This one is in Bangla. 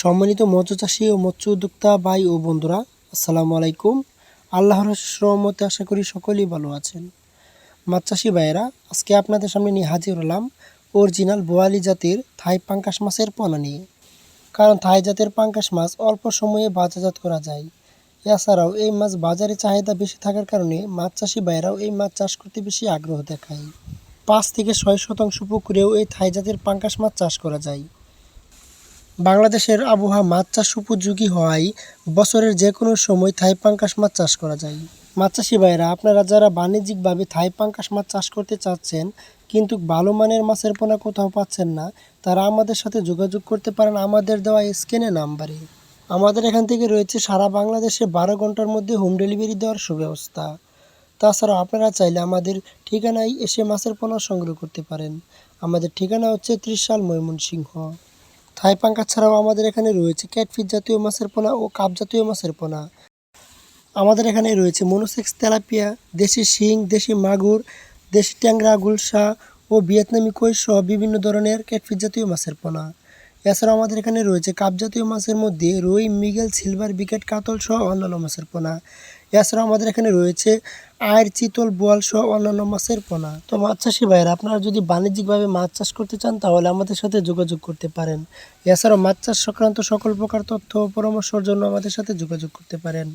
সম্মানিত মৎস্য চাষী ও মৎস্য উদ্যোক্তা ভাই ও বন্ধুরা, আসসালামু আলাইকুম। আল্লাহর রহমতে আশা করি সকলেই ভালো আছেন। মাছ চাষি ভাইয়েরা, আজকে আপনাদের সামনে নিয়ে হাজির হলাম অরিজিনাল বোয়ালি জাতির থাই পাঙ্কাশ মাছের পোনা নিয়ে। কারণ থাই জাতের পাঙ্কাশ মাছ অল্প সময়ে বাজারজাত করা যায়। এছাড়াও এই মাছ বাজারে চাহিদা বেশি থাকার কারণে মাছ চাষি ভাইয়েরাও এই মাছ চাষ করতে বেশি আগ্রহ দেখায়। পাঁচ থেকে ছয় শতাংশ পুকুরেও এই থাই জাতের পাঙ্কাশ মাছ চাষ করা যায়। বাংলাদেশের আবহাওয়া মাছ চাষ উপযোগী হওয়ায় বছরের যে কোনো সময় থাই পাঙ্কাশ মাছ চাষ করা যায়। মাছ চাষি ভাইরা আপনারা যারা বাণিজ্যিকভাবে থাই পাঙ্কাশ মাছ চাষ করতে চাচ্ছেন, কিন্তু ভালো মানের মাছের পোনা কোথাও পাচ্ছেন না, তারা আমাদের সাথে যোগাযোগ করতে পারেন আমাদের দেওয়া স্ক্যানে নাম্বারে। আমাদের এখান থেকে রয়েছে সারা বাংলাদেশে বারো ঘণ্টার মধ্যে হোম ডেলিভারি দেওয়ার সুব্যবস্থা। তাছাড়াও আপনারা চাইলে আমাদের ঠিকানায় এসে মাছের পোনা সংগ্রহ করতে পারেন। আমাদের ঠিকানা হচ্ছে ত্রিশাল ময়মনসিংহ। থাই পাঙ্কা ছাড়াও আমাদের এখানে রয়েছে ক্যাটফিট জাতীয় মাছের পোনা ও কাপ জাতীয় মাছের পোনা। আমাদের এখানে রয়েছে মনোসেক্স তেলাপিয়া, দেশি শিং, দেশি মাগুর, দেশি ট্যাংরা, গুলশা ও ভিয়েতনামি কই সহ বিভিন্ন ধরনের ক্যাটফিট জাতীয় মাছের পোনা। এছাড়াও আমাদের এখানে রয়েছে কাপজাতীয় মাছের মধ্যে রুই, মিগেল, সিলভার, বিকেট, কাতল সহ অন্যান্য মাছের পোনা। এছাড়াও আমাদের এখানে রয়েছে আয়ের চিতল, বোয়াল সহ অন্যান্য মাছের পোনা। তো মাছ চাষি ভাইয়েরা, আপনারা যদি বাণিজ্যিকভাবে মাছ চাষ করতে চান, তাহলে আমাদের সাথে যোগাযোগ করতে পারেন। এছাড়াও মাছ চাষ সংক্রান্ত সকল প্রকার তথ্য পরামর্শের জন্য আমাদের সাথে যোগাযোগ করতে পারেন।